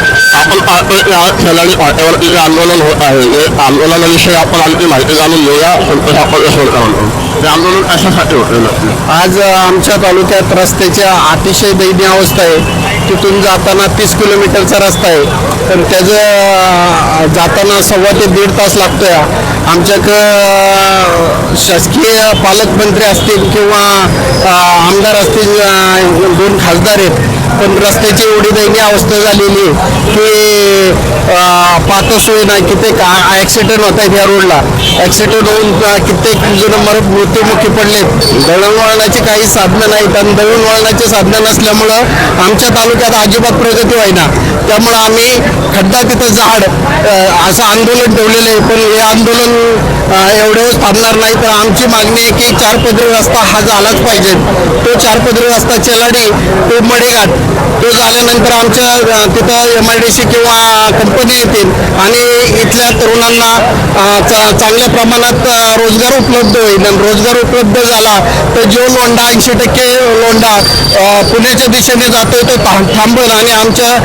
आपण पाहतोय या जे आंदोलन होत आहे ते आंदोलनाविषयी आपण आणखी माहिती जाणून घेऊया संतोष आपण सोडकर ते आंदोलन कशासाठी होते नक्की आज आमच्या तालुक्यात रस्त्याच्या अतिशय दयनीय अवस्था आहे. तिथून जाताना तीस किलोमीटरचा रस्ता आहे. पण त्याचं जाताना सव्वा ते दीड तास लागतोय. या आमच्याकडं शासकीय पालकमंत्री असतील किंवा आमदार असतील दोन खासदार आहेत. पण रस्त्याची एवढी दयनीय अवस्था झालेली आहे की अ, पाहता सोय नाही कित्येक ॲक्सिडेंट होत आहेत या रोडला ॲक्सिडेंट होऊन कित्येक जण मरत मृत्यूमुखी पडलेत. दळणवळणाची काही साधनं नाहीत आणि दळणवळणाची साधनं नसल्यामुळं आमच्या तालुक्यात अजिबात प्रगती व्हायना. त्यामुळं आम्ही खड्डा तिथं झाड असं आंदोलन ठेवलेलं आहे. पण हे आंदोलन अ, थांबणार नाही. तर आमची मागणी आहे की चार पदरी रस्ता हा झालाच पाहिजे. तो चार पदरी रस्ता चेलाडी तो मडेघाट तो झाल्यानंतर आमच्या तिथं एम आय डी सी किंवा कंपनी येतील. आणि इथल्या तरुणांना चा- चांगल्या प्रमाणात रोजगार उपलब्ध होईल. आणि रोजगार उपलब्ध झाला तर जो लोंढा ऐंशी टक्के लोंढा पुण्याच्या दिशेने जातोय तो था- थांबेल. आणि आमच्या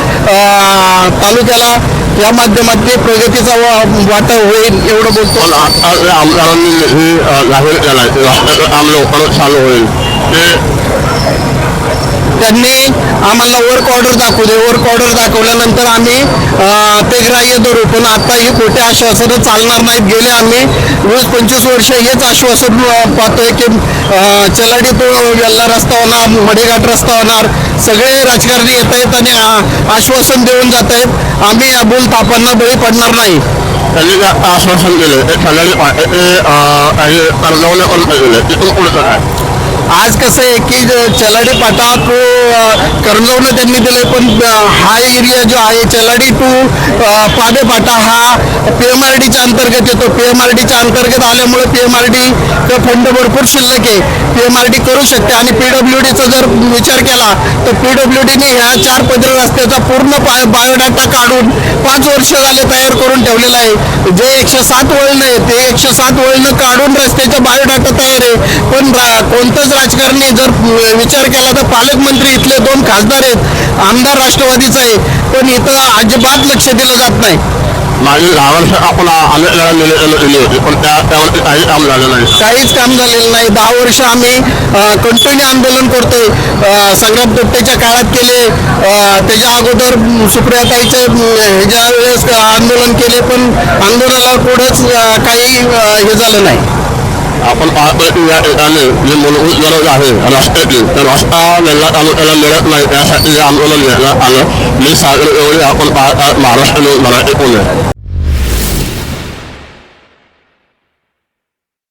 तालुक्याला या माध्यमातून प्रगतीचा वा- वाटा होईल एवढं बोलतो. आमदारांनी आम लोकांना चालू होईल. ते त्यांनी आम्हाला वर्क ऑर्डर दाखवू दे वर्क ऑर्डर दाखवल्यानंतर आम्ही ते ग्राह्य धरू पण आता ही खोटे आश्वासनं चालणार नाहीत गेले आम्ही वीस पंचवीस वर्ष हेच आश्वासन पाहतोय की चलाडी तो वेल्ला रस्ता होणार मडेघाट रस्ता होणार सगळे राजकारणी येत आहेत आणि आश्वासन देऊन जात आहेत आम्ही या बोल तापांना बळी पडणार नाही त्यांनी आश्वासन दिले ते शेलाडी पाट्याचे करून तिथून काय आज कसं आहे की चलाडी पाटा तो कर्जवणं त्यांनी दिलंय पण हा एरिया जो आहे चलाडी टू अं, पाबे पाटा हा पी एम आर डीच्या अंतर्गत येतो. पी एम आर डीच्या अंतर्गत आल्यामुळे P M R D fund भरपूर शिल्लक आहे. पी एम आर डी करू शकते आणि पी डब्ल्यू डीचा जर विचार केला तर पी डब्ल्यू डीने ह्या चार पदरी रस्त्याचा पूर्ण बाय बायोडाटा काढून पाच वर्ष झाले तयार करून ठेवलेला आहे. जे एकशे सात वळणं आहे ते एकशे सात वळणं काढून रस्त्याचा बायोडाटा तयार आहे. पण रा- कोणतंच राजकारणी जर विचार केला तर पालकमंत्री इथले दोन खासदार आहेत. आमदार राष्ट्रवादीचा आहे. पण इथं अजिबात लक्ष दिलं जात नाही. मागील दहा वर्ष आपण निवेदनं दिली होती. पण त्या त्यावरती काही काम झालं नाही. काहीच काम झालेलं नाही. दहा वर्ष आम्ही कंटिन्यू आंदोलन करतोय. संग्राम तोट्टेच्या काळात केले. त्याच्या अगोदर म, सुप्रियाताईचे म, ह्याच्या वेळेस आंदोलन केले. पण आंदोलनाला पुढंच काही हे झालं नाही. आपण पाहतोय की या ठिकाणी जी मूलभूत गरज आहे रस्त्याची तर रस्ता वेल्ला तालुक्याला मिळत नाही त्यासाठी हे आंदोलन घेण्यात आलं मी सागर एवढी आपण पाहतात महाराष्ट्र न्यूज मराठी पुणे